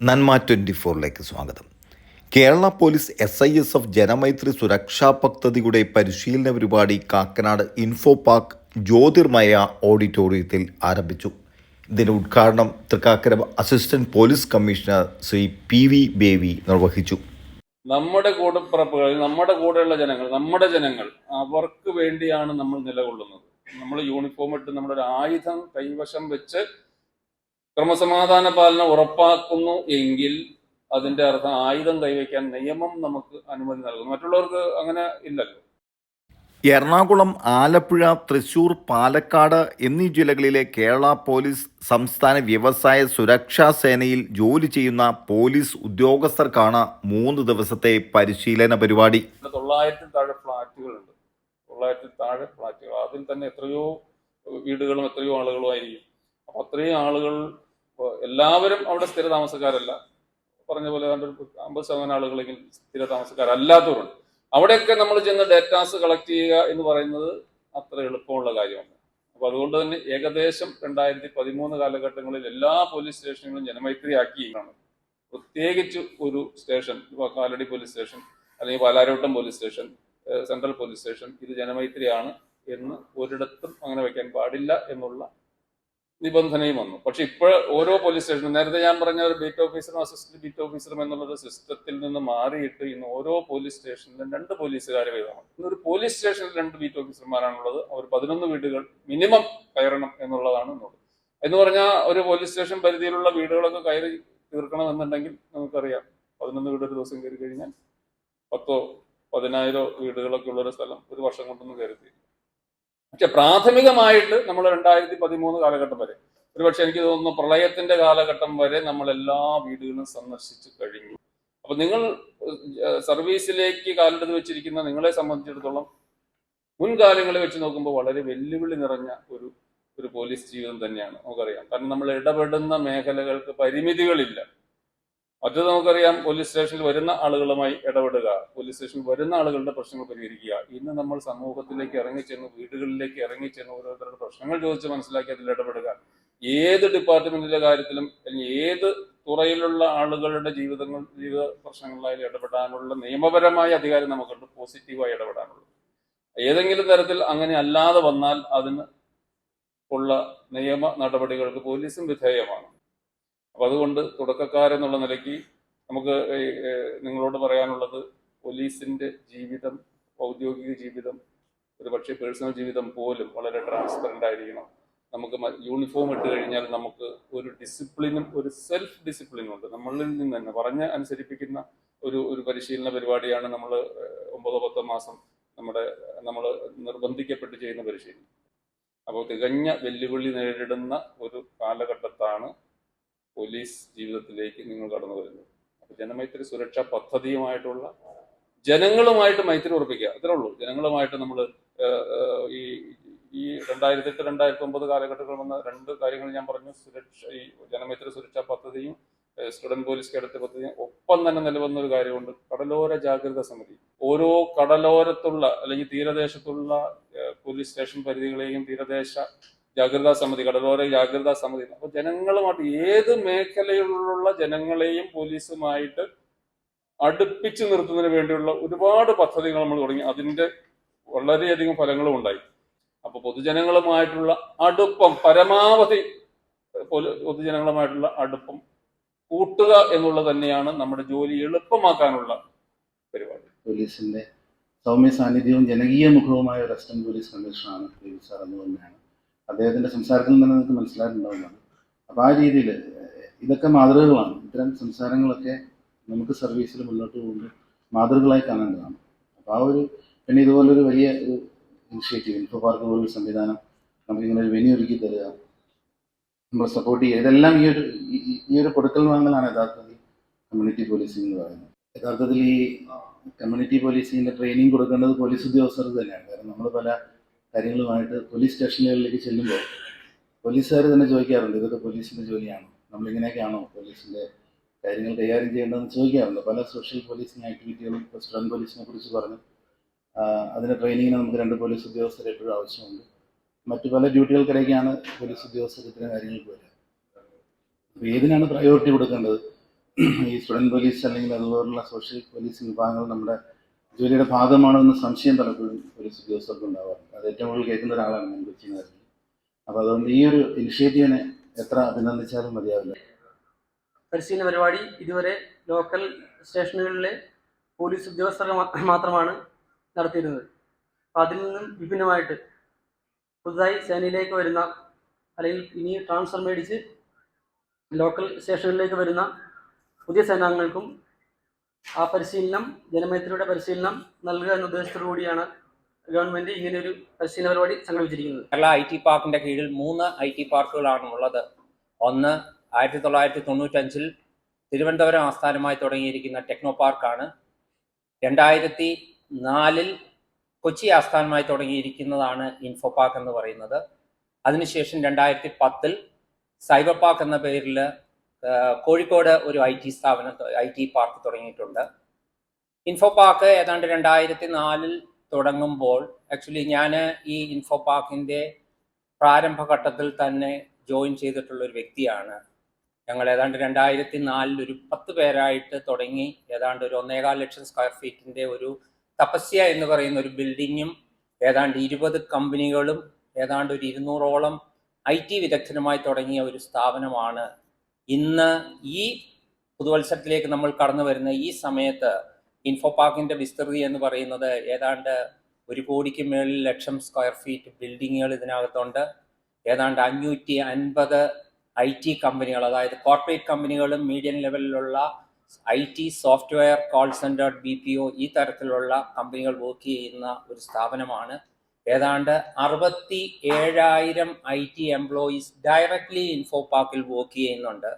നന്മ ട്വന്റി ഫോറിലേക്ക് സ്വാഗതം. Kerala police S I S F Janamaithri സുരക്ഷാ പദ്ധതിയുടെ പരിശീലന പരിപാടി കാക്കനാട് ഇൻഫോ പാർക്ക് ജ്യോതിർമയ ഓഡിറ്റോറിയത്തിൽ ആരംഭിച്ചു. ഇതിന്റെ ഉദ്ഘാടനം Thrikkakara assistant police commissioner Shri P V Bevy നിർവഹിച്ചു. നമ്മുടെ കൂടപ്പിറപ്പുകൾ നമ്മുടെ കൂടെയുള്ള ജനങ്ങൾ നമ്മുടെ ജനങ്ങൾ അവർക്ക് വേണ്ടിയാണ് നമ്മൾ നിലകൊള്ളുന്നത്. നമ്മൾ യൂണിഫോം ഇട്ട് നമ്മുടെ ഒരു ആയുധം കൈവശം വെച്ച് ക്രമസമാധാന പാലനം ഉറപ്പാക്കുന്നു എങ്കിൽ അതിന്റെ അർത്ഥം ആയുധം കൈവയ്ക്കാൻ നിയമം നമുക്ക് അനുമതി നൽകുന്നു. മറ്റുള്ളവർക്ക് അങ്ങനെ ഇല്ലല്ലോ. എറണാകുളം ആലപ്പുഴ തൃശൂർ പാലക്കാട് എന്നീ ജില്ലകളിലെ കേരള പോലീസ് സംസ്ഥാന വ്യവസായ സുരക്ഷാ സേനയിൽ ജോലി ചെയ്യുന്ന പോലീസ് ഉദ്യോഗസ്ഥർക്കാണ് മൂന്ന് ദിവസത്തെ പരിശീലന പരിപാടി. തൊള്ളായിരത്തിൽ താഴെ ഫ്ലാറ്റുകളുണ്ട് തൊള്ളായിരത്തിൽ താഴെ ഫ്ലാറ്റുകൾ അതിൽ തന്നെ എത്രയോ വീടുകളും എത്രയോ ആളുകളും ആയിരിക്കും. അപ്പൊ അത്രയും ആളുകൾ ഇപ്പൊ എല്ലാവരും അവിടെ സ്ഥിര താമസക്കാരല്ല പറഞ്ഞ പോലെ അമ്പത് ശതമാനം ആളുകളെങ്കിൽ സ്ഥിര താമസക്കാരല്ലാത്തവരുണ്ട് അവിടെയൊക്കെ നമ്മൾ ചെന്ന് ഡേറ്റാസ് കളക്ട് ചെയ്യുക എന്ന് പറയുന്നത് അത്ര എളുപ്പമുള്ള കാര്യമാണ്. അപ്പൊ അതുകൊണ്ട് തന്നെ ഏകദേശം രണ്ടായിരത്തി പതിമൂന്ന് കാലഘട്ടങ്ങളിൽ എല്ലാ പോലീസ് സ്റ്റേഷനുകളും ജനമൈത്രി ആക്കിയാണ് പ്രത്യേകിച്ച് ഒരു സ്റ്റേഷൻ ഇപ്പൊ കാലടി പോലീസ് സ്റ്റേഷൻ അല്ലെങ്കിൽ Palarivattom police station central police station ഇത് ജനമൈത്രിയാണ് എന്ന് ഒരിടത്തും അങ്ങനെ വയ്ക്കാൻ പാടില്ല എന്നുള്ള നിബന്ധനയും വന്നു. പക്ഷെ ഇപ്പോൾ ഓരോ പോലീസ് സ്റ്റേഷനും നേരത്തെ ഞാൻ പറഞ്ഞ ഒരു ബീറ്റ് ഓഫീസറും അസിസ്റ്റന്റ് ബീറ്റ് ഓഫീസറും എന്നുള്ള സിസ്റ്റത്തിൽ നിന്ന് മാറിയിട്ട് ഇന്ന് ഓരോ പോലീസ് സ്റ്റേഷനിലും രണ്ട് പോലീസുകാരെ വീതമാണ് ഇന്ന് ഒരു പോലീസ് സ്റ്റേഷനിൽ രണ്ട് ബീറ്റ് ഓഫീസർമാരാണുള്ളത് അവർ പതിനൊന്ന് വീടുകൾ മിനിമം കയറണം എന്നുള്ളതാണ് എന്നുള്ളത് എന്ന് പറഞ്ഞാൽ ഒരു പോലീസ് സ്റ്റേഷൻ പരിധിയിലുള്ള വീടുകളൊക്കെ കയറി തീർക്കണം എന്നുണ്ടെങ്കിൽ നമുക്കറിയാം. പതിനൊന്ന് വീട് ഒരു ദിവസം കയറി കഴിഞ്ഞാൽ പത്തോ പതിനായിരോ വീടുകളൊക്കെ ഉള്ളൊരു സ്ഥലം ഒരു വർഷം കൊണ്ടൊന്നും കയറി തീരും പക്ഷെ പ്രാഥമികമായിട്ട് നമ്മൾ രണ്ടായിരത്തി പതിമൂന്ന് കാലഘട്ടം വരെ ഒരുപക്ഷെ എനിക്ക് തോന്നുന്നു പ്രളയത്തിന്റെ കാലഘട്ടം വരെ നമ്മൾ എല്ലാ വീടുകളും സന്ദർശിച്ചു കഴിഞ്ഞു. അപ്പൊ നിങ്ങൾ സർവീസിലേക്ക് കാലെടുത്ത് വെച്ചിരിക്കുന്ന നിങ്ങളെ സംബന്ധിച്ചിടത്തോളം മുൻകാലങ്ങളെ വെച്ച് നോക്കുമ്പോൾ വളരെ വെല്ലുവിളി നിറഞ്ഞ ഒരു ഒരു പോലീസ് ജീവിതം തന്നെയാണ്. നമുക്കറിയാം. കാരണം നമ്മൾ ഇടപെടുന്ന മേഖലകൾക്ക് പരിമിതികളില്ല. മറ്റത് നമുക്കറിയാം പോലീസ് സ്റ്റേഷനിൽ വരുന്ന ആളുകളുമായി ഇടപെടുക. പോലീസ് സ്റ്റേഷനിൽ വരുന്ന ആളുകളുടെ പ്രശ്നങ്ങൾ പരിഹരിക്കുക. ഇന്ന് നമ്മൾ സമൂഹത്തിലേക്ക് ഇറങ്ങി ഇറങ്ങിച്ചെന്ന് വീടുകളിലേക്ക് ഇറങ്ങി ഇറങ്ങിച്ചെന്ന് ഓരോരുത്തരുടെ പ്രശ്നങ്ങൾ ചോദിച്ച് മനസ്സിലാക്കി അതിൽ ഇടപെടുക. ഏത് ഡിപ്പാർട്ട്മെന്റിന്റെ കാര്യത്തിലും അല്ലെങ്കിൽ ഏത് തുറയിലുള്ള ആളുകളുടെ ജീവിതങ്ങൾ ജീവിത പ്രശ്നങ്ങളിലായാലും ഇടപെടാനുള്ള നിയമപരമായ അധികാരം നമുക്കുണ്ട്. പോസിറ്റീവായി ഇടപെടാനുള്ളത്. ഏതെങ്കിലും തരത്തിൽ അങ്ങനെ അല്ലാതെ വന്നാൽ അതിന് ഉള്ള നിയമ നടപടികൾക്ക് പോലീസും വിധേയമാണ്. അപ്പൊ അതുകൊണ്ട് തുടക്കക്കാരെന്നുള്ള നിലയ്ക്ക് നമുക്ക് നിങ്ങളോട് പറയാനുള്ളത് പോലീസിന്റെ ജീവിതം ഔദ്യോഗിക ജീവിതം ഒരു പക്ഷേ പേഴ്സണൽ ജീവിതം പോലും വളരെ ട്രാൻസ്പെറന്റ് ആയിരിക്കണം. നമുക്ക് യൂണിഫോം ഇട്ട് കഴിഞ്ഞാൽ നമുക്ക് ഒരു ഡിസിപ്ലിനും ഒരു സെൽഫ് ഡിസിപ്ലിനും ഉണ്ട്. നമ്മളിൽ നിന്ന് തന്നെ പറഞ്ഞ് അനുസരിപ്പിക്കുന്ന ഒരു ഒരു പരിശീലന പരിപാടിയാണ് നമ്മൾ ഒമ്പതോ പത്തോ മാസം നമ്മുടെ നമ്മൾ നിർബന്ധിക്കപ്പെട്ട് ചെയ്യുന്ന പരിശീലനം. അപ്പോൾ തികഞ്ഞ വെല്ലുവിളി നേരിടുന്ന ഒരു കാലഘട്ടത്താണ് പോലീസ് ജീവിതത്തിലേക്ക് നിങ്ങൾ കടന്നു വരുന്നു. അപ്പൊ ജനമൈത്രി സുരക്ഷാ പദ്ധതിയുമായിട്ടുള്ള ജനങ്ങളുമായിട്ട് മൈത്രി ഉറപ്പിക്കുക. അത്രേ ഉള്ളൂ. ജനങ്ങളുമായിട്ട് നമ്മൾ ഈ ഈ രണ്ടായിരത്തി എട്ട് രണ്ടായിരത്തി ഒമ്പത് കാലഘട്ടത്തിൽ വന്ന രണ്ട് കാര്യങ്ങൾ ഞാൻ പറഞ്ഞു. സുരക്ഷ ഈ ജനമൈത്രി സുരക്ഷാ പദ്ധതിയും സ്റ്റുഡന്റ് പോലീസ് കേഡറ്റ് പദ്ധതിയും ഒപ്പം തന്നെ നിലവന്ന ഒരു കാര്യമുണ്ട്. കടലോര ജാഗ്രത സമിതി. ഓരോ കടലോരത്തുള്ള അല്ലെങ്കിൽ തീരദേശത്തുള്ള പോലീസ് സ്റ്റേഷൻ പരിധികളെയും തീരദേശ ജാഗ്രതാ സമിതി കടലോര ജാഗ്രതാ സമിതി. അപ്പൊ ജനങ്ങളുമായിട്ട് ഏത് മേഖലയിലുള്ള ജനങ്ങളെയും പോലീസുമായിട്ട് അടുപ്പിച്ചു നിർത്തുന്നതിന് വേണ്ടിയുള്ള ഒരുപാട് പദ്ധതികൾ നമ്മൾ തുടങ്ങി. അതിന്റെ വളരെയധികം ഫലങ്ങളും ഉണ്ടായി. അപ്പൊ പൊതുജനങ്ങളുമായിട്ടുള്ള അടുപ്പം പരമാവധി പൊതുജനങ്ങളുമായിട്ടുള്ള അടുപ്പം കൂട്ടുക എന്നുള്ളത് തന്നെയാണ് നമ്മുടെ ജോലി എളുപ്പമാക്കാനുള്ള പരിപാടി. പോലീസിന്റെ സൗമ്യ സാന്നിധ്യവും ജനകീയ മുഖവുമായ ഒരു പോലീസ് കമ്മീഷണറാണ് സാർ എന്ന് തന്നെയാണ്. അദ്ദേഹത്തിന്റെ സംസാരത്തിൽ നിന്ന് നിങ്ങൾക്ക് മനസ്സിലായിട്ടുണ്ടാവുന്നതാണ്. അപ്പോൾ ആ രീതിയിൽ ഇതൊക്കെ മാതൃകകളാണ്. ഇത്തരം സംസാരങ്ങളൊക്കെ നമുക്ക് സർവീസിൽ മുന്നോട്ട് പോകുമ്പോൾ മാതൃകകളായി കാണേണ്ടതാണ്. അപ്പോൾ ആ ഒരു പിന്നെ ഇതുപോലൊരു വലിയ ഒരു ഇനിഷ്യേറ്റീവ് ഇൻഫോ പാർക്ക് പോലൊരു സംവിധാനം നമുക്കിങ്ങനെ ഒരു വെനി ഒരുക്കി തരിക നമ്മളെ സപ്പോർട്ട് ചെയ്യുക ഇതെല്ലാം ഈ ഒരു ഈ ഒരു കൊടുക്കൽ വാങ്ങലാണ് യഥാർത്ഥത്തിൽ കമ്മ്യൂണിറ്റി പോലീസിംഗ് എന്ന് പറയുന്നത്. യഥാർത്ഥത്തിൽ ഈ കമ്മ്യൂണിറ്റി പോലീസിങ്ങിന്റെ ട്രെയിനിങ് കൊടുക്കേണ്ടത് പോലീസ് ഉദ്യോഗസ്ഥർ തന്നെയാണ്. കാരണം നമ്മൾ പല കാര്യങ്ങളുമായിട്ട് പോലീസ് സ്റ്റേഷനുകളിലേക്ക് ചെല്ലുമ്പോൾ പോലീസുകാർ തന്നെ ചോദിക്കാറുണ്ട് ഇതൊക്കെ പോലീസിന്റെ ജോലിയാണോ? നമ്മളിങ്ങനെയൊക്കെയാണോ പോലീസിന്റെ കാര്യങ്ങൾ കൈകാര്യം ചെയ്യേണ്ടതെന്ന് ചോദിക്കാറുണ്ട്. പല സോഷ്യൽ പോലീസിങ് ആക്ടിവിറ്റികളും ഇപ്പോൾ സ്റ്റുഡന്റ് പോലീസിനെ കുറിച്ച് പറഞ്ഞു. അതിന്റെ ട്രെയിനിങ്ങിന് നമുക്ക് രണ്ട് പോലീസ് ഉദ്യോഗസ്ഥരെ എപ്പോഴും ആവശ്യമുണ്ട്. മറ്റു പല ഡ്യൂട്ടികൾക്കിടയ്ക്കാണ് പോലീസ് ഉദ്യോഗസ്ഥർ ഇത്തരം കാര്യങ്ങൾക്ക് വരിക അപ്പോൾ ഏതിനാണ് പ്രയോറിറ്റി കൊടുക്കേണ്ടത്? ഈ സ്റ്റുഡന്റ് പോലീസ് അല്ലെങ്കിൽ അതുപോലുള്ള സോഷ്യൽ പോലീസ് വിഭാഗങ്ങൾ നമ്മുടെ ജോലിയുടെ ഭാഗമാണോ എന്ന സംശയം പലപ്പോഴും ഒരു ഉദ്യോഗസ്ഥർക്ക് ഉണ്ടാവാറുണ്ട്. അത് ഏറ്റവും കൂടുതൽ കേൾക്കുന്ന ഒരാളാണ് ഞാൻ കൊച്ചി അപ്പൊ അപ്പോൾ അതുകൊണ്ട് ഈ ഒരു ഇനിഷ്യേറ്റീവിനെ എത്ര അഭിനന്ദിച്ചാലും മതിയാവില്ല. പരിശീലന പരിപാടി ഇതുവരെ ലോക്കൽ സ്റ്റേഷനുകളിലെ പോലീസ് ഉദ്യോഗസ്ഥർ മാത്രമാണ് നടത്തിയിരുന്നത്. അപ്പം അതിൽ നിന്നും വിഭിന്നമായിട്ട് പുതുതായി സേനയിലേക്ക് വരുന്ന അല്ലെങ്കിൽ ഇനി ട്രാൻസ്ഫർ മേടിച്ച് ലോക്കൽ സ്റ്റേഷനുകളിലേക്ക് വരുന്ന പുതിയ സേനാംഗങ്ങൾക്കും ആ പരിശീലനം ജനമൈത്രിയുടെ പരിശീലനം നൽകുക എന്ന ഉദ്ദേശത്തോടു കൂടിയാണ് ഇങ്ങനെ ഒരു പരിശീലന പരിപാടി സംഘടിപ്പിച്ചിരിക്കുന്നത്. കേരള ഐ ടി പാർക്കിന്റെ കീഴിൽ മൂന്ന് ഐ ടി പാർക്കുകളാണ് ഉള്ളത്. ഒന്ന് ആയിരത്തി തൊള്ളായിരത്തി തൊണ്ണൂറ്റഞ്ചിൽ തിരുവനന്തപുരം ആസ്ഥാനമായി തുടങ്ങിയിരിക്കുന്ന ടെക്നോ പാർക്കാണ്. രണ്ടായിരത്തി നാലിൽ കൊച്ചി ആസ്ഥാനമായി തുടങ്ങിയിരിക്കുന്നതാണ് ഇൻഫോ പാർക്ക് എന്ന് പറയുന്നത്. അതിനുശേഷം രണ്ടായിരത്തി പത്തിൽ സൈബർ പാർക്ക് എന്ന പേരിൽ കോഴിക്കോട് ഒരു ഐ ടി സ്ഥാപനം ഐ ടി പാർക്ക് തുടങ്ങിയിട്ടുണ്ട്. ഇൻഫോ പാർക്ക് ഏതാണ്ട് രണ്ടായിരത്തി നാലിൽ തുടങ്ങുമ്പോൾ ആക്ച്വലി ഞാൻ ഈ ഇൻഫോ പാർക്കിന്റെ പ്രാരംഭഘട്ടത്തിൽ തന്നെ ജോയിൻ ചെയ്തിട്ടുള്ള ഒരു വ്യക്തിയാണ്. ഞങ്ങൾ ഏതാണ്ട് രണ്ടായിരത്തി നാലിൽ ഒരു പത്ത് പേരായിട്ട് തുടങ്ങി ഏതാണ്ട് ഒരു ഒന്നേകാൽ ലക്ഷം സ്ക്വയർ ഫീറ്റിന്റെ ഒരു തപസ്യ എന്ന് പറയുന്ന ഒരു ബിൽഡിങ്ങും ഏതാണ്ട് ഇരുപത് കമ്പനികളും ഏതാണ്ട് ഒരു ഇരുന്നൂറോളം ഐ ടി വിദഗ്ധരുമായി തുടങ്ങിയ ഒരു സ്ഥാപനമാണ് ഇന്ന് ഈ പുതുവത്സരത്തിലേക്ക് നമ്മൾ കടന്നു വരുന്ന ഈ സമയത്ത് ഇൻഫോ പാർക്കിന്റെ വിസ്തൃതി എന്ന് പറയുന്നത് ഏതാണ്ട് ഒരു കോടിക്ക് മേളിൽ ലക്ഷം സ്ക്വയർ ഫീറ്റ് ബിൽഡിങ്ങുകൾ ഇതിനകത്തുണ്ട്. ഏതാണ്ട് അഞ്ഞൂറ്റി അൻപത് ഐ ടി കമ്പനികൾ അതായത് കോർപ്പറേറ്റ് കമ്പനികളും മീഡിയം ലെവലിലുള്ള I T software call centre B P O ഈ തരത്തിലുള്ള കമ്പനികൾ വർക്ക് ചെയ്യുന്ന ഒരു സ്ഥാപനമാണ്. ഏതാണ്ട് അറുപത്തി ഏഴായിരം I T employees directly info പാർക്കിൽ വർക്ക് ചെയ്യുന്നുണ്ട്.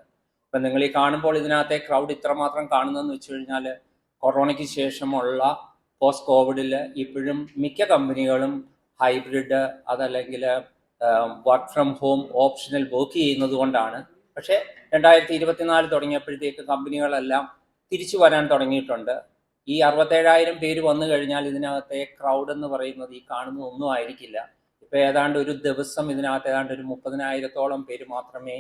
ഇപ്പം നിങ്ങൾ ഈ കാണുമ്പോൾ ഇതിനകത്തെ ക്രൗഡ് ഇത്രമാത്രം കാണുന്നതെന്ന് വെച്ച് കഴിഞ്ഞാൽ കൊറോണയ്ക്ക് ശേഷമുള്ള പോസ്റ്റ് കോവിഡിൽ ഇപ്പോഴും മിക്ക കമ്പനികളും ഹൈബ്രിഡ് അതല്ലെങ്കിൽ വർക്ക് ഫ്രം ഹോം ഓപ്ഷനിൽ വർക്ക് ചെയ്യുന്നത് കൊണ്ടാണ്. പക്ഷേ രണ്ടായിരത്തി ഇരുപത്തിനാല് തുടങ്ങിയപ്പോഴത്തേക്ക് കമ്പനികളെല്ലാം തിരിച്ചു വരാൻ തുടങ്ങിയിട്ടുണ്ട്. ഈ അറുപത്തേഴായിരം പേര് വന്നു കഴിഞ്ഞാൽ ഇതിനകത്തെ ക്രൗഡ് എന്ന് പറയുന്നത് ഈ കാണുന്ന ഒന്നും ആയിരിക്കില്ല. ഇപ്പോൾ ഏതാണ്ട് ഒരു ദിവസം ഇതിനകത്ത് ഏതാണ്ട് ഒരു മുപ്പതിനായിരത്തോളം പേര് മാത്രമേ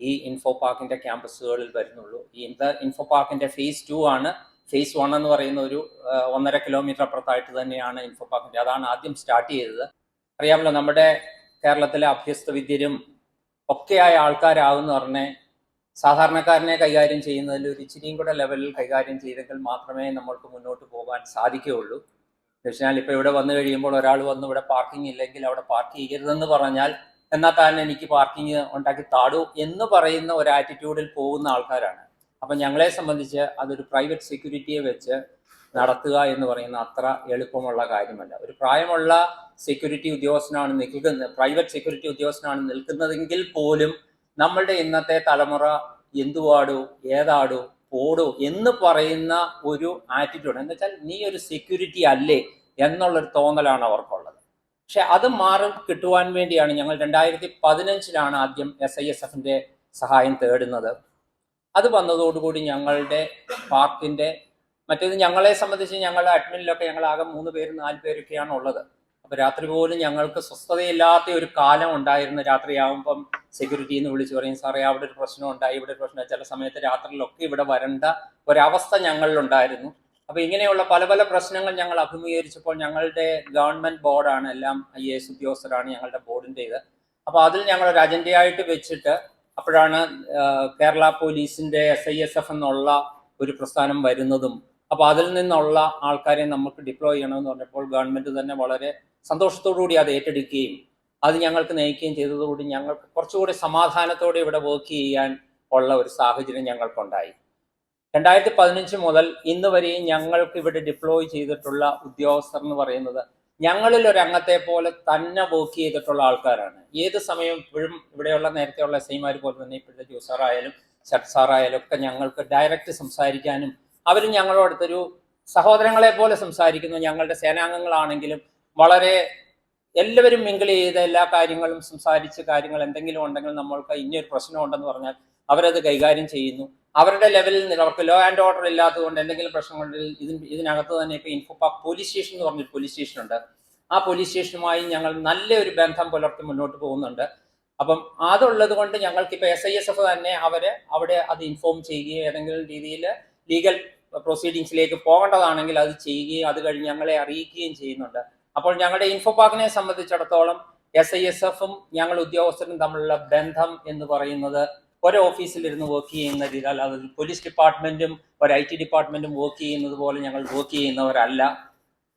ഈ ഇൻഫോ പാർക്കിന്റെ ക്യാമ്പസുകളിൽ വരുന്നുള്ളൂ. ഈ ഇൻഫോ പാർക്കിന്റെ ഫേസ് ടു ആണ്. ഫേസ് വൺ എന്ന് പറയുന്ന ഒരു ഒന്നര കിലോമീറ്റർ അപ്പുറത്തായിട്ട് തന്നെയാണ് ഇൻഫോ പാർക്കിന്റെ അതാണ് ആദ്യം സ്റ്റാർട്ട് ചെയ്തത്. അറിയാമല്ലോ നമ്മുടെ കേരളത്തിലെ അഭ്യസ്ത വിദ്യരും ഒക്കെയായ ആൾക്കാരാകുന്ന പറഞ്ഞേ സാധാരണക്കാരനെ കൈകാര്യം ചെയ്യുന്നതിൽ ഒരു ഇച്ചിരിയും കൂടെ ലെവലിൽ കൈകാര്യം ചെയ്തെങ്കിൽ മാത്രമേ നമ്മൾക്ക് മുന്നോട്ട് പോകാൻ സാധിക്കുകയുള്ളൂ. വെച്ചാൽ ഇപ്പോൾ ഇവിടെ വന്നു കഴിയുമ്പോൾ ഒരാൾ വന്ന് ഇവിടെ പാർക്കിംഗ് ഇല്ലെങ്കിൽ അവിടെ പാർക്ക് ചെയ്യരുതെന്ന് പറഞ്ഞാൽ എന്നാൽ താൻ എനിക്ക് പാർക്കിംഗ് ഉണ്ടാക്കി താടൂ എന്ന് പറയുന്ന ഒരു ആറ്റിറ്റ്യൂഡിൽ പോകുന്ന ആൾക്കാരാണ്. അപ്പം ഞങ്ങളെ സംബന്ധിച്ച് അതൊരു പ്രൈവറ്റ് സെക്യൂരിറ്റിയെ വെച്ച് നടത്തുക എന്ന് പറയുന്ന അത്ര എളുപ്പമുള്ള കാര്യമല്ല. ഒരു പ്രായമുള്ള സെക്യൂരിറ്റി ഉദ്യോഗസ്ഥനാണ് നിൽക്കുന്നത് പ്രൈവറ്റ് സെക്യൂരിറ്റി ഉദ്യോഗസ്ഥനാണ് നിൽക്കുന്നതെങ്കിൽ പോലും നമ്മളുടെ ഇന്നത്തെ തലമുറ എന്തുവാടോ ഏതാടോ പോടോ എന്ന് പറയുന്ന ഒരു ആറ്റിറ്റ്യൂഡ് എന്ന് വെച്ചാൽ നീ ഒരു സെക്യൂരിറ്റി അല്ലേ എന്നുള്ളൊരു തോന്നലാണ് അവർക്കുള്ളത്. പക്ഷെ അത് മാറി കിട്ടുവാൻ വേണ്ടിയാണ്. ഞങ്ങൾ രണ്ടായിരത്തി പതിനഞ്ചിലാണ് ആദ്യം എസ് ഐ എസ് എഫിന്റെ സഹായം തേടുന്നത്. അത് വന്നതോടുകൂടി ഞങ്ങളുടെ പാർക്കിന്റെ മറ്റേത് ഞങ്ങളെ സംബന്ധിച്ച് ഞങ്ങളുടെ അഡ്മിനിലൊക്കെ ഞങ്ങൾ ആകെ മൂന്ന് പേര് നാല് പേരൊക്കെയാണ് ഉള്ളത് അപ്പൊ രാത്രി പോലും ഞങ്ങൾക്ക് സ്വസ്ഥതയില്ലാത്ത ഒരു കാലം ഉണ്ടായിരുന്നു. രാത്രിയാവുമ്പം സെക്യൂരിറ്റി എന്ന് വിളിച്ച് പറയും സാറേ അവിടെ ഒരു പ്രശ്നം ഉണ്ടായി ഇവിടെ ഒരു പ്രശ്നം ചില സമയത്ത് രാത്രിയിലൊക്കെ ഇവിടെ വരേണ്ട ഒരവസ്ഥ ഞങ്ങളിലുണ്ടായിരുന്നു. അപ്പൊ ഇങ്ങനെയുള്ള പല പല പ്രശ്നങ്ങൾ ഞങ്ങൾ അഭിമുഖീകരിച്ചപ്പോൾ ഞങ്ങളുടെ ഗവൺമെന്റ് ബോർഡാണ് എല്ലാം ഐ എ എസ് ഉദ്യോഗസ്ഥരാണ് ഞങ്ങളുടെ ബോർഡിന്റെ ഇത് അപ്പൊ അതിൽ ഞങ്ങൾ ഒരു അജണ്ടയായിട്ട് വെച്ചിട്ട് അപ്പോഴാണ് കേരള പോലീസിന്റെ എസ് ഐ എസ് എഫ് എന്നുള്ള ഒരു പ്രസ്ഥാനം വരുന്നതും അപ്പൊ അതിൽ നിന്നുള്ള ആൾക്കാരെ നമുക്ക് ഡിപ്ലോയ് ചെയ്യണമെന്ന് പറഞ്ഞപ്പോൾ ഗവൺമെന്റ് തന്നെ വളരെ സന്തോഷത്തോടുകൂടി അത് ഏറ്റെടുക്കുകയും അത് ഞങ്ങൾക്ക് നയിക്കുകയും ചെയ്തതോടുകൂടി ഞങ്ങൾക്ക് കുറച്ചുകൂടി സമാധാനത്തോടെ ഇവിടെ വർക്ക് ചെയ്യാൻ ഉള്ള ഒരു സാഹചര്യം ഞങ്ങൾക്കുണ്ടായി. രണ്ടായിരത്തി പതിനഞ്ച് മുതൽ ഇന്ന് വരെയും ഞങ്ങൾക്ക് ഇവിടെ ഡിപ്ലോയ് ചെയ്തിട്ടുള്ള ഉദ്യോഗസ്ഥർ എന്ന് പറയുന്നത് ഞങ്ങളിൽ ഒരു അംഗത്തെ പോലെ തന്നെ വർക്ക് ചെയ്തിട്ടുള്ള ആൾക്കാരാണ്. ഏത് സമയം ഇപ്പോഴും ഇവിടെയുള്ള നേരത്തെയുള്ള എസ് ഐമാർ പോലെ തന്നെ ഇപ്പോഴത്തെ ജോസാറായാലും ഷട്ട് സാറായാലും ഒക്കെ ഞങ്ങൾക്ക് ഡയറക്റ്റ് സംസാരിക്കാനും അവർ ഞങ്ങളോടത്തൊരു സഹോദരങ്ങളെ പോലെ സംസാരിക്കുന്നു ഞങ്ങളുടെ സേനാംഗങ്ങളാണെങ്കിലും വളരെ എല്ലാവരും മിങ്കിൾ ചെയ്ത എല്ലാ കാര്യങ്ങളും സംസാരിച്ച് കാര്യങ്ങൾ എന്തെങ്കിലും ഉണ്ടെങ്കിൽ നമ്മൾക്ക് ഇനിയൊരു പ്രശ്നം ഉണ്ടെന്ന് പറഞ്ഞാൽ അവരത് കൈകാര്യം ചെയ്യുന്നു. അവരുടെ ലെവലിൽ നിന്ന് അവർക്ക് ലോ ആൻഡ് ഓർഡർ ഇല്ലാത്തതുകൊണ്ട് എന്തെങ്കിലും പ്രശ്നങ്ങളുണ്ടെങ്കിൽ ഇതിന് ഇതിനകത്ത് തന്നെ ഇപ്പോൾ ഇൻഫോ പോലീസ് സ്റ്റേഷൻ എന്ന് പറഞ്ഞൊരു പോലീസ് സ്റ്റേഷൻ ഉണ്ട്. ആ പോലീസ് സ്റ്റേഷനുമായി ഞങ്ങൾ നല്ലൊരു ബന്ധം പുലർത്തി മുന്നോട്ട് പോകുന്നുണ്ട്. അപ്പം അതുള്ളത് കൊണ്ട് ഞങ്ങൾക്ക് ഇപ്പോൾ എസ് ഐ എസ് എഫ് തന്നെ അവരെ അവിടെ അത് ഇൻഫോം ചെയ്യുകയും ഏതെങ്കിലും രീതിയിൽ ലീഗൽ പ്രൊസീഡിങ്സിലേക്ക് പോകേണ്ടതാണെങ്കിൽ അത് ചെയ്യുകയും അത് കഴിഞ്ഞ് ഞങ്ങളെ അറിയിക്കുകയും ചെയ്യുന്നുണ്ട്. അപ്പോൾ ഞങ്ങളുടെ ഇൻഫോ പാർക്കിനെ സംബന്ധിച്ചിടത്തോളം എസ് ഐ എസ് എഫും ഞങ്ങൾ ഉദ്യോഗസ്ഥരും തമ്മിലുള്ള ബന്ധം എന്ന് പറയുന്നത് ഒരു ഓഫീസിലിരുന്ന് വർക്ക് ചെയ്യുന്ന രീതി അല്ലാതെ പോലീസ് ഡിപ്പാർട്ട്മെന്റും ഒരു ഐ ടി ഡിപ്പാർട്ട്മെന്റും വർക്ക് ചെയ്യുന്നത് പോലെ ഞങ്ങൾ വർക്ക് ചെയ്യുന്നവരല്ല.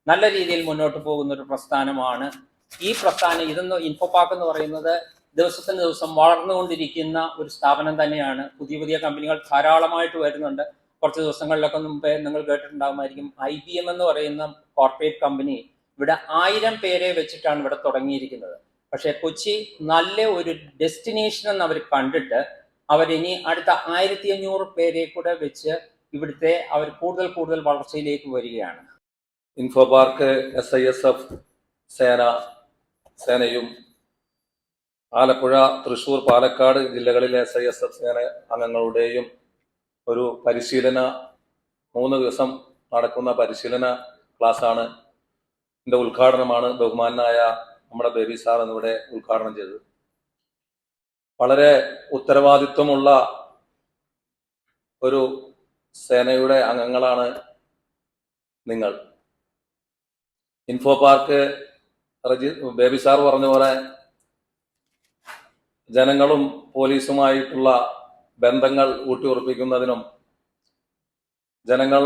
നല്ല രീതിയിൽ മുന്നോട്ട് പോകുന്ന ഒരു പ്രസ്ഥാനമാണ്. ഈ പ്രസ്ഥാനം ഇതെന്ന് ഇൻഫോപാക്ക് എന്ന് പറയുന്നത് ദിവസത്തിന് ദിവസം വളർന്നുകൊണ്ടിരിക്കുന്ന ഒരു സ്ഥാപനം തന്നെയാണ്. പുതിയ പുതിയ കമ്പനികൾ ധാരാളമായിട്ട് വരുന്നുണ്ട്. കുറച്ച് ദിവസങ്ങളിലൊക്കെ മുമ്പേ നിങ്ങൾ കേട്ടിട്ടുണ്ടാകുമായിരിക്കും ഐ ബി എം എന്ന് പറയുന്ന കോർപ്പറേറ്റ് കമ്പനി ഇവിടെ ആയിരം പേരെ വെച്ചിട്ടാണ് ഇവിടെ തുടങ്ങിയിരിക്കുന്നത്. പക്ഷേ കൊച്ചി നല്ല ഒരു ഡെസ്റ്റിനേഷൻ എന്ന് അവർ കണ്ടിട്ട് അവരിനി അടുത്ത ആയിരത്തി അഞ്ഞൂറ് പേരെ കൂടെ വെച്ച് ഇവിടുത്തെ അവർ കൂടുതൽ കൂടുതൽ വളർച്ചയിലേക്ക് വരികയാണ്. Info park S I S F സേന സേനയും ആലപ്പുഴ തൃശൂർ പാലക്കാട് ജില്ലകളിലെ എസ് ഐ എസ് എഫ് സേന അംഗങ്ങളുടെയും ഒരു പരിശീലന മൂന്ന് ദിവസം നടക്കുന്ന പരിശീലന ക്ലാസ്സാണ്. ഇതിന്റെ ഉദ്ഘാടനമാണ് ബഹുമാനായ നമ്മുടെ ബേബി സാർ എന്നിവിടെ ഉദ്ഘാടനം ചെയ്തത്. വളരെ ഉത്തരവാദിത്വമുള്ള ഒരു സേനയുടെ അംഗങ്ങളാണ് നിങ്ങൾ. Info park Reji Baby sir പറഞ്ഞ പോലെ ജനങ്ങളും പോലീസുമായിട്ടുള്ള ബന്ധങ്ങൾ ഊട്ടിയുറപ്പിക്കുന്നതിനും ജനങ്ങൾ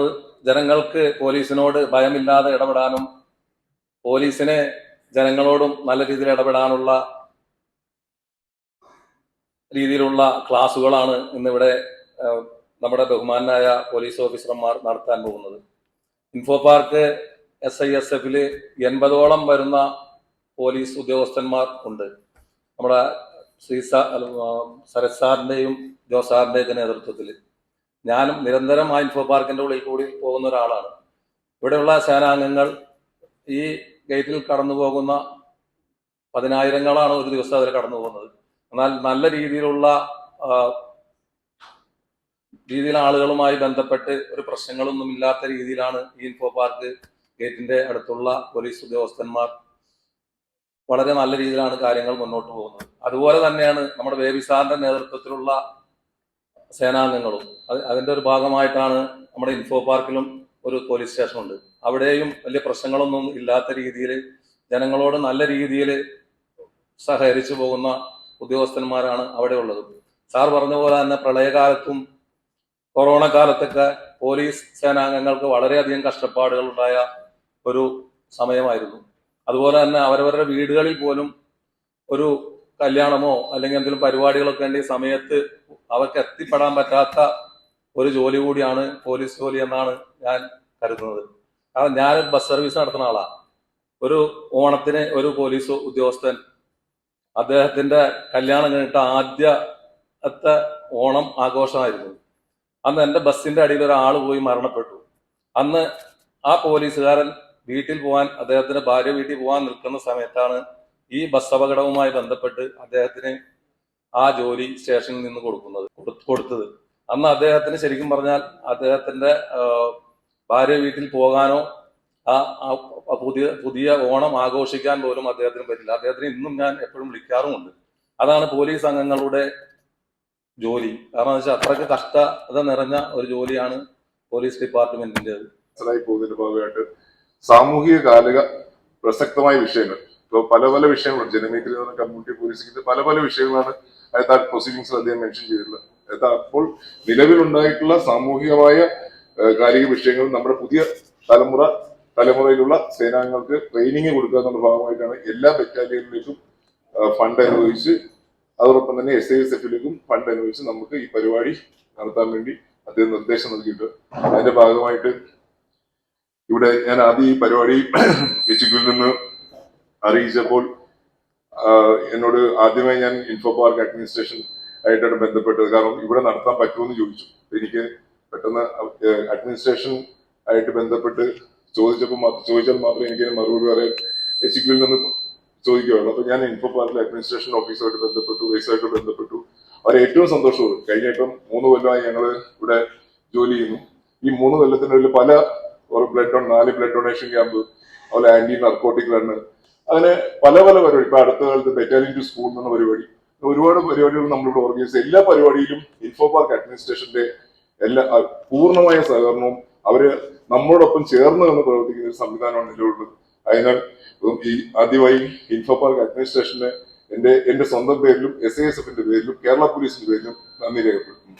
ജനങ്ങൾക്ക് പോലീസിനോട് ഭയമില്ലാതെ ഇടപെടാനും പോലീസിനെ ജനങ്ങളോടും നല്ല രീതിയിൽ ഇടപെടാനുള്ള രീതിയിലുള്ള ക്ലാസുകളാണ് ഇന്നിവിടെ നമ്മുടെ ബഹുമാനായ പോലീസ് ഓഫീസർമാർ നടത്താൻ പോകുന്നത്. Info park S I S എഫിൽ എൺപതോളം വരുന്ന പോലീസ് ഉദ്യോഗസ്ഥന്മാർ ഉണ്ട്. നമ്മുടെ ശ്രീ സരത് ശരത് സാറിന്റെയും ജോസാറിന്റെയൊക്കെ നേതൃത്വത്തിൽ ഞാനും നിരന്തരം ഇൻഫോ പാർക്കിന്റെ ഉള്ളിൽ കൂടി പോകുന്ന ഒരാളാണ്. ഇവിടെയുള്ള സേനാംഗങ്ങൾ ഈ ഗേറ്റിൽ കടന്നു പോകുന്ന പതിനായിരങ്ങളാണ് ഒരു ദിവസം അതിൽ കടന്നു പോകുന്നത്. എന്നാൽ നല്ല രീതിയിലുള്ള രീതിയിൽ ആളുകളുമായി ബന്ധപ്പെട്ട് ഒരു പ്രശ്നങ്ങളൊന്നും ഇല്ലാത്ത രീതിയിലാണ് ഈ ഇൻഫോ പാർക്ക് ഗേറ്റിന്റെ അടുത്തുള്ള പോലീസ് ഉദ്യോഗസ്ഥന്മാർ വളരെ നല്ല രീതിയിലാണ് കാര്യങ്ങൾ മുന്നോട്ട് പോകുന്നത്. അതുപോലെ തന്നെയാണ് നമ്മുടെ ബേബി സാറിന്റെ നേതൃത്വത്തിലുള്ള സേനാംഗങ്ങളും. അത് അതിന്റെ ഒരു ഭാഗമായിട്ടാണ് നമ്മുടെ ഇൻഫോ പാർക്കിലും ഒരു പോലീസ് സ്റ്റേഷൻ ഉണ്ട്. അവിടെയും വലിയ പ്രശ്നങ്ങളൊന്നും ഇല്ലാത്ത രീതിയിൽ ജനങ്ങളോട് നല്ല രീതിയിൽ സഹകരിച്ചു പോകുന്ന ഉദ്യോഗസ്ഥന്മാരാണ് അവിടെ ഉള്ളത്. സാർ പറഞ്ഞ പോലെ തന്നെ പ്രളയകാലത്തും കൊറോണ കാലത്തൊക്കെ പോലീസ് സേനാംഗങ്ങൾക്ക് വളരെയധികം കഷ്ടപ്പാടുകൾ ഉണ്ടായ ഒരു സമയമായിരുന്നു. അതുപോലെ തന്നെ അവരവരുടെ വീടുകളിൽ പോലും ഒരു കല്യാണമോ അല്ലെങ്കിൽ എന്തെങ്കിലും പരിപാടികളൊക്കെ വേണ്ടി സമയത്ത് അവർക്ക് എത്തിപ്പെടാൻ പറ്റാത്ത ഒരു ജോലി കൂടിയാണ് പോലീസ് ജോലി എന്നാണ് ഞാൻ കരുതുന്നത്. കാരണം ഞാൻ ബസ് സർവീസ് നടത്തുന്ന ആളാണ് ഒരു ഓണത്തിന് ഒരു പോലീസ് ഉദ്യോഗസ്ഥൻ അദ്ദേഹത്തിന്റെ കല്യാണം കഴിഞ്ഞിട്ട് ആദ്യത്തെ ഓണം ആഘോഷമായിരുന്നു. അന്ന് എന്റെ ബസ്സിന്റെ അടിയിൽ ഒരാൾ പോയി മരണപ്പെട്ടു. അന്ന് ആ പോലീസുകാരൻ വീട്ടിൽ പോകാൻ അദ്ദേഹത്തിന്റെ ഭാര്യ വീട്ടിൽ പോകാൻ നിൽക്കുന്ന സമയത്താണ് ഈ ബസ് അപകടവുമായി ബന്ധപ്പെട്ട് അദ്ദേഹത്തിന് ആ ജോലി സ്റ്റേഷനിൽ നിന്ന് കൊടുക്കുന്നത് കൊടു- കൊടുത്തത്. അന്ന് അദ്ദേഹത്തിന് ശരിക്കും പറഞ്ഞാൽ അദ്ദേഹത്തിന്റെ ഭാര്യ വീട്ടിൽ പോകാനോ ആ പുതിയ പുതിയ ഓണം ആഘോഷിക്കാൻ പോലും അദ്ദേഹത്തിന് പറ്റില്ല. അദ്ദേഹത്തിന് ഇന്നും ഞാൻ എപ്പോഴും വിളിക്കാറുമുണ്ട്. അതാണ് പോലീസ് അംഗങ്ങളുടെ ജോലി. കാരണം വെച്ചാൽ അത്രയ്ക്ക് കഷ്ടത നിറഞ്ഞ ഒരു ജോലിയാണ് പോലീസ് ഡിപ്പാർട്ട്മെന്റിന്റെത് ഭാഗമായിട്ട്. സാമൂഹിക കാലിക പ്രസക്തമായ വിഷയങ്ങൾ. ഇപ്പോൾ പല പല വിഷയങ്ങളുണ്ട്. ജനമേഖല കമ്മ്യൂണിറ്റി പോലീസിന്റെ പല പല വിഷയങ്ങളാണ് അതായത് ആ പ്രൊസീഡിങ്സിൽ അദ്ദേഹം മെൻഷൻ ചെയ്തിട്ടുള്ളത്. അതായത് അപ്പോൾ നിലവിലുണ്ടായിട്ടുള്ള സാമൂഹികമായ കാലിക വിഷയങ്ങൾ നമ്മുടെ പുതിയ തലമുറ തലമുറയിലുള്ള സേനാംഗങ്ങൾക്ക് ട്രെയിനിങ് കൊടുക്കുക എന്നുള്ള ഭാഗമായിട്ടാണ് എല്ലാ ബറ്റാലിയനിലേക്കും ഫണ്ട് അനുവദിച്ച് അതോടൊപ്പം തന്നെ എസ് ഐ എസ് എഫിലേക്കും ഫണ്ട് അനുവദിച്ച് നമുക്ക് ഈ പരിപാടി നടത്താൻ വേണ്ടി അദ്ദേഹം നിർദ്ദേശം നൽകിയിട്ടുണ്ട്. അതിന്റെ ഭാഗമായിട്ട് ഇവിടെ ഞാൻ ആദ്യം ഈ പരിപാടി എച്ചിക്കിൽ നിന്ന് അറിയിച്ചപ്പോൾ എന്നോട് ആദ്യമായി ഞാൻ ഇൻഫോ പാർക്ക് അഡ്മിനിസ്ട്രേഷൻ ആയിട്ടാണ് ബന്ധപ്പെട്ടത്. കാരണം ഇവിടെ നടത്താൻ പറ്റുമെന്ന് ചോദിച്ചു. എനിക്ക് പെട്ടെന്ന് അഡ്മിനിസ്ട്രേഷൻ ആയിട്ട് ബന്ധപ്പെട്ട് ചോദിച്ചപ്പോൾ ചോദിച്ചാൽ മാത്രമേ എനിക്ക് മറുപടി പറയാൻ എച്ചിക്കിൽ നിന്ന് ചോദിക്കുകയുള്ളൂ. അപ്പൊ ഞാൻ ഇൻഫോ പാർക്കിലെ അഡ്മിനിസ്ട്രേഷൻ ഓഫീസുമായിട്ട് ബന്ധപ്പെട്ടു വൈസായിട്ട് ബന്ധപ്പെട്ടു. അവർ ഏറ്റവും സന്തോഷമുള്ളൂ. കഴിഞ്ഞ ഇപ്പം മൂന്ന് കൊല്ലമായി ഞങ്ങൾ ഇവിടെ ജോലി ചെയ്യുന്നു. ഈ മൂന്ന് കൊല്ലത്തിനുള്ളിൽ പല ഒരു ബ്ലഡ് ഡൊൺ നാല് ബ്ലഡ് ഡൊണേഷൻ ക്യാമ്പ് അതുപോലെ ആന്റി നർക്കോട്ടിക് റണ്ണ് അങ്ങനെ പല പല പരിപാടി. ഇപ്പൊ അടുത്ത കാലത്ത് ബെറ്റാലിയൻ ടു സ്കൂൾ എന്ന പരിപാടി. ഒരുപാട് പരിപാടികൾ നമ്മളിവിടെ ഓർഗനൈസ് എല്ലാ പരിപാടിയിലും ഇൻഫോ പാർക്ക് അഡ്മിനിസ്ട്രേഷന്റെ എല്ലാ പൂർണമായ സഹകരണവും അവർ നമ്മളോടൊപ്പം ചേർന്ന് നിന്ന് പ്രവർത്തിക്കുന്ന ഒരു സംവിധാനമാണ് നിലവിലുള്ളത്. അതിനാൽ ഈ ആദ്യമായി ഇൻഫോ പാർക്ക് അഡ്മിനിസ്ട്രേഷന് എന്റെ എന്റെ സ്വന്തം പേരിലും എസ് ഐ എസ് എഫിന്റെ പേരിലും കേരള പോലീസിന്റെ പേരിലും നന്ദി രേഖപ്പെടുത്തുന്നു.